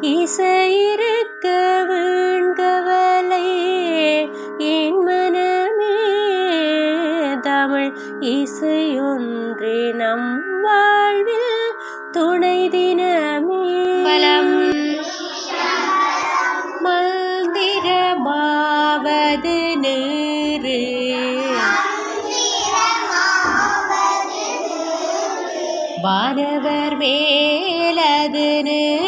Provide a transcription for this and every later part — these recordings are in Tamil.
இசையிருக்க வேண்கவலை என் மனமே. தமிழ் இசையொன்றே நம் வாழ்வில் துணை தினமே. பலம் மந்திரமாவது நேரு. வானவர் மேலது நேரு.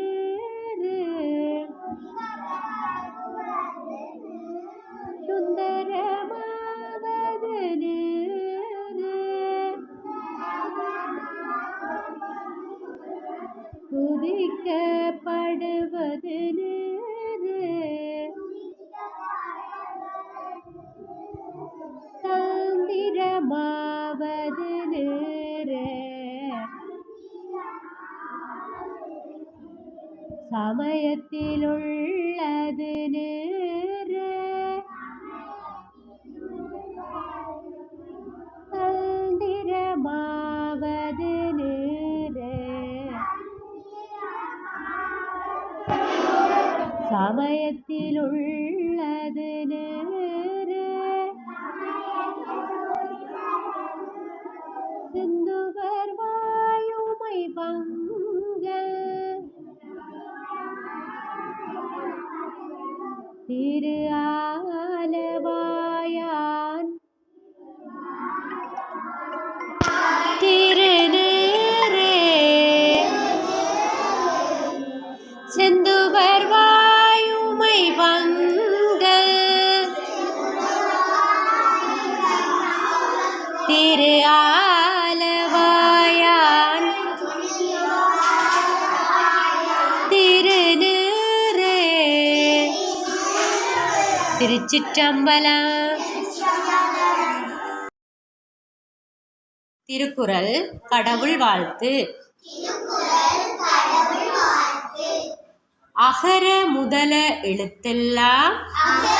துதிக்கப்படுவது நேரு. தந்திரமாவது நேரு. சமயத்திலுள்ளது நேரு. சமயத்திலுள்ளது நேரு. சிந்துவர் வாயுமை பங்க. திரு ஆலவாயா ஆலவாயான் திருநீரே. திருச்சிற்றம்பலம். திருக்குறள் கடவுள் வாழ்த்து. அகர முதல எழுத்தெல்லாம். ஆதி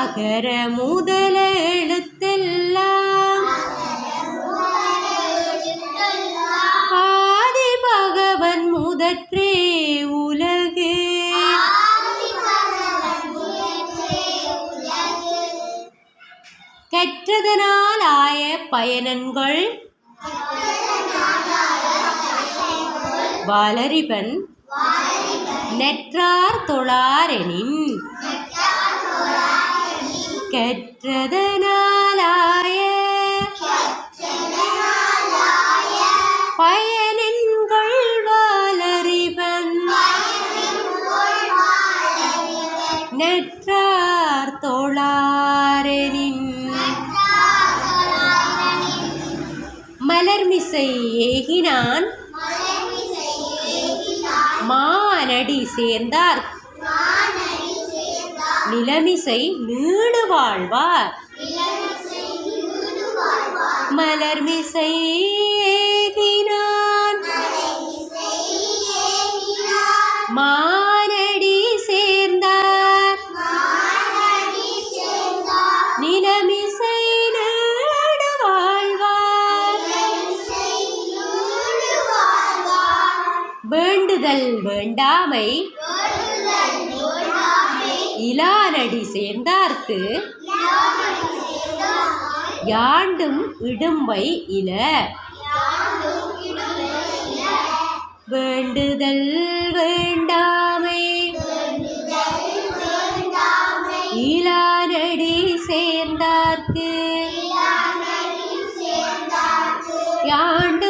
அகர முதல எழுத்தெல்லாம். ஆதி பகவன் முதற்றே உலகு. கற்றதனால் ஆய பயனன்கள். வளரிபன் நெற்றார் தொழாரெனின். கற்றதனாலாய. பயனென்கள் வளரிபன் நெற்றார் தொழாரெனின். மலர்மிசை ஏகினான். மானடி சேர்ந்தார். நிலமிசை நீடு வாழ்வார் மலர்மிசை ஏகினான். மானடி சேர்ந்தார். நிலமிசை நீடு வாழ்வார் வேண்டுதல் வேண்டாமை. இலானடி சேர்ந்தார்க்கு? யாண்டும் இடும்பை இல வேண்டுதல் வேண்டாமை. இலானடி சேர்ந்தார்க்கு. யாண்டும்